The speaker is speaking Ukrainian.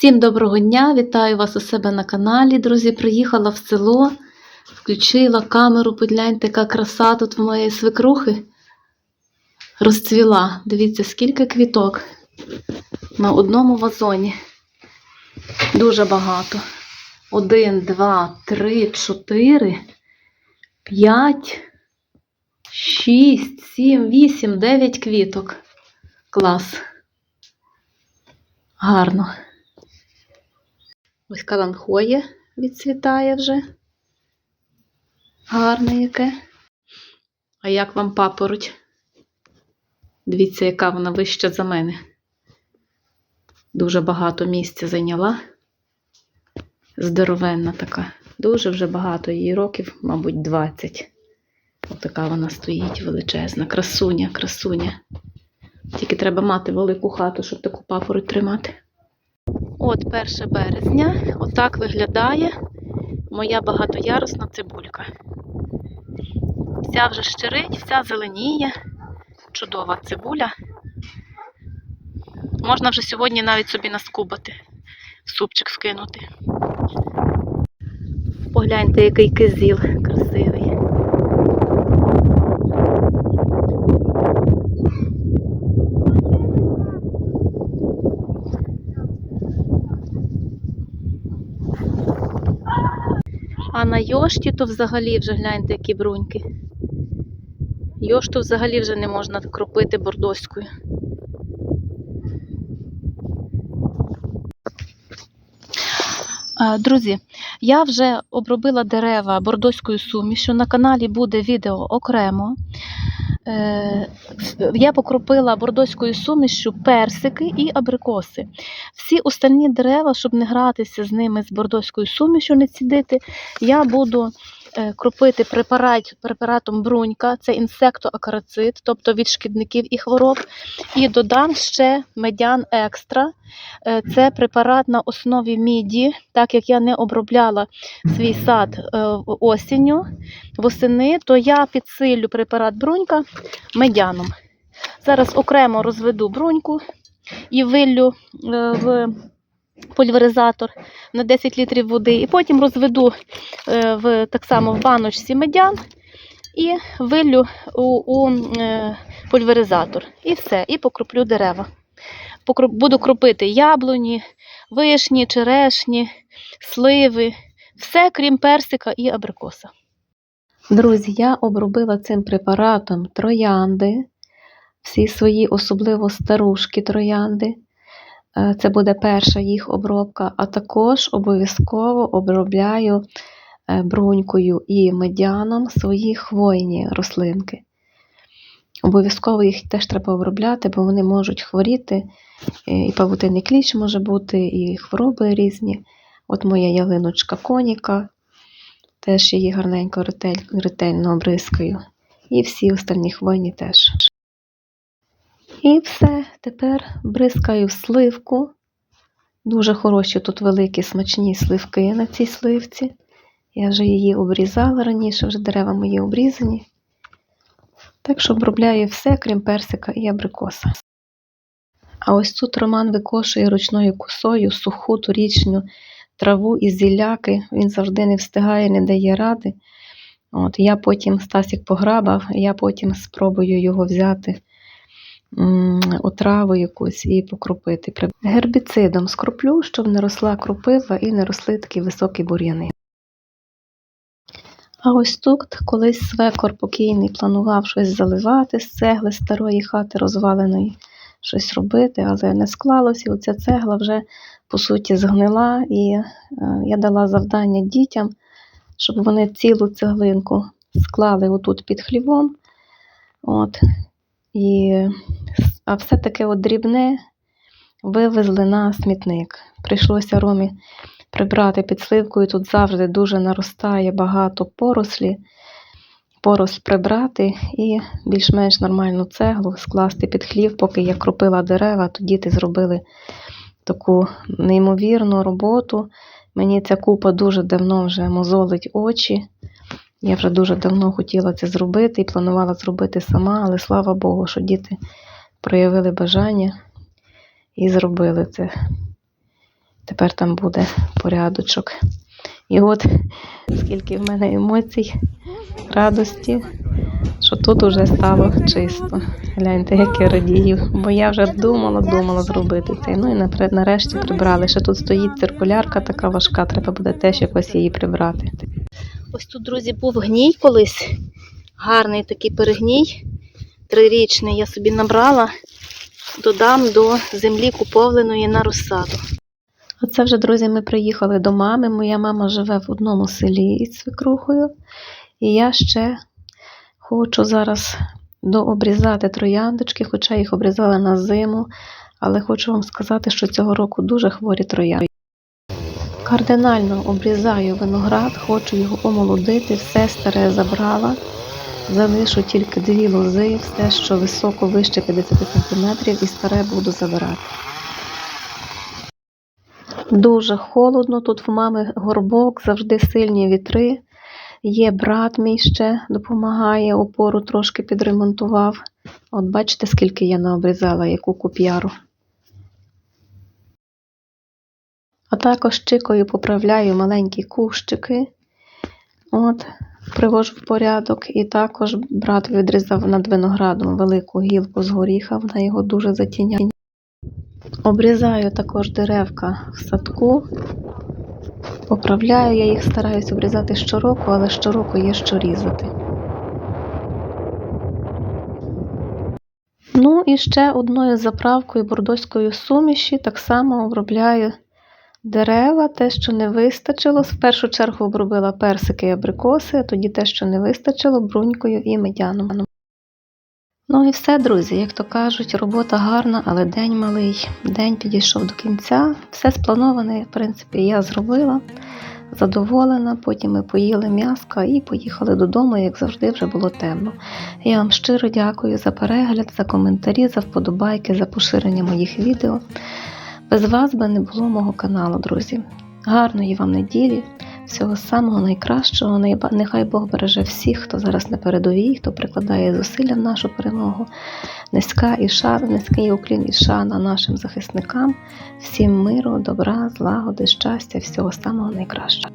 Всім доброго дня! Вітаю вас у себе на каналі. Друзі, приїхала в село, включила камеру, погляньте, яка краса тут в моєї свекрухи розцвіла. Дивіться, скільки квіток на одному вазоні. Дуже багато. Один, два, три, чотири, п'ять, шість, сім, вісім, дев'ять квіток. Клас. Гарно. Ось каланхоє відцвітає вже. Гарне яке. А як вам папороть? Дивіться, яка вона вища за мене. Дуже багато місця зайняла. Здоровенна така. Дуже вже багато її років, мабуть, 20. Отака вона стоїть величезна. Красуня, красуня. Тільки треба мати велику хату, щоб таку папороть тримати. От 1 березня, отак виглядає моя багатоярусна цибулька. Вся вже щирить, вся зеленіє, чудова цибуля. Можна вже сьогодні навіть собі наскубати, супчик скинути. Погляньте, який кизіл красивий. А на йошті то взагалі вже гляньте, які бруньки. Йошту взагалі вже не можна кропити бордоською. Друзі, я вже обробила дерева бордоською сумішю. На каналі буде відео окремо. Е, Я покропила бордоською сумішю персики і абрикоси. Всі остальні дерева, щоб не гратися з ними з бордоською сумішю, не цідити, я буду кропити препарат, препаратом брунька, це інсектоакарацид, тобто від шкідників і хвороб. І додам ще медян екстра. Е, Це препарат на основі міді, так як я не обробляла свій сад е, осінню, восени, то я підсилю препарат брунька медяном. Зараз окремо розведу бруньку і виллю е, в пульверизатор на 10 літрів води, і потім розведу е, в, так само в баночці медян і виллю у, у е, пульверизатор. І все, і покроплю дерева. Буду кропити яблуні, вишні, черешні, сливи, все крім персика і абрикоса. Друзі, я обробила цим препаратом троянди, всі свої, особливо старушки троянди. Е, Це буде перша їх обробка, а також обов'язково обробляю е, брунькою і медяном свої хвойні рослинки. Обов'язково їх теж треба обробляти, бо вони можуть хворіти. е, І павутинний кліщ може бути, і хвороби різні. От моя ялиночка коніка, теж її гарненько ретельно обризкаю. І всі остальні хвойні теж. І все, тепер бризкаю в сливку. Дуже хороші тут великі смачні сливки на цій сливці. Я вже її обрізала раніше, вже дерева мої обрізані. Так що обробляю все, крім персика і абрикоса. А ось тут Роман викошує ручною косою суху торічню траву і зіляки. Він завжди не встигає, не дає ради. От, я потім Стасік пограбав, я потім спробую його взяти отраву якусь і покропити. Гербіцидом скроплю, щоб не росла кропива і не росли такі високі бур'яни. А ось тут колись свекор покійний планував щось заливати з цегли старої хати розваленої, щось робити, але не склалося. І оця цегла вже по суті згнила, і е, я дала завдання дітям, щоб вони цілу цеглинку склали отут під хлівом. От. І, а все таке от дрібне вивезли на смітник. Прийшлося Ромі прибрати під сливкою. Тут завжди дуже наростає багато порослі. Поросль прибрати і більш-менш нормальну цеглу скласти під хлів, поки я кропила дерева, то діти зробили таку неймовірну роботу. Мені ця купа дуже давно вже мозолить очі. Я вже дуже давно хотіла це зробити і планувала зробити сама, але слава Богу, що діти проявили бажання і зробили це. Тепер там буде порядочок. І от скільки в мене емоцій, радості, що тут уже стало чисто. Гляньте, як я радію. Бо я вже думала, думала зробити це. Ну і нарешті прибрали. Ще тут стоїть циркулярка така важка, треба буде теж якось її прибрати. Ось тут, друзі, був гній колись. Гарний такий перегній. Трирічний я собі набрала, додам до землі купованої на розсаду. Оце вже, друзі, ми приїхали до мами. Моя мама живе в одному селі із свекрухою. І я ще хочу зараз дообрізати трояндочки, хоча їх обрізала на зиму. Але хочу вам сказати, що цього року дуже хворі троянди. Кардинально обрізаю виноград, хочу його омолодити, все старе забрала. Залишу тільки дві лози, все, що високо вище 50 см, і старе буду забирати. Дуже холодно, тут в мами горбок, завжди сильні вітри. Є брат мій ще допомагає, опору трошки підремонтував. От бачите, скільки я наобрізала, яку куп'яру. А також чикою поправляю маленькі кущики. От, привожу в порядок. І також брат відрізав над виноградом велику гілку з горіха, вона його дуже затіняє. Обрізаю також деревка в садку. Поправляю, я їх стараюсь обрізати щороку, але щороку є що різати. Ну і ще одною заправкою бордоської суміші так само обробляю дерева, те, що не вистачило. В першу чергу обробила персики і абрикоси, а тоді те, що не вистачило, брунькою і медяном. Ну і все, друзі, як то кажуть, робота гарна, але день малий. День підійшов до кінця. Все сплановане, в принципі, я зробила. Задоволена, потім ми поїли м'яска і поїхали додому, як завжди, вже було темно. Я вам щиро дякую за перегляд, за коментарі, за вподобайки, за поширення моїх відео. Без вас би не було мого каналу, друзі. Гарної вам неділі, всього самого найкращого. Нехай Бог береже всіх, хто зараз на передовій, хто прикладає зусилля в нашу перемогу. Низька і шана, низький уклін і шана нашим захисникам. Всім миру, добра, злагоди, щастя, всього самого найкращого.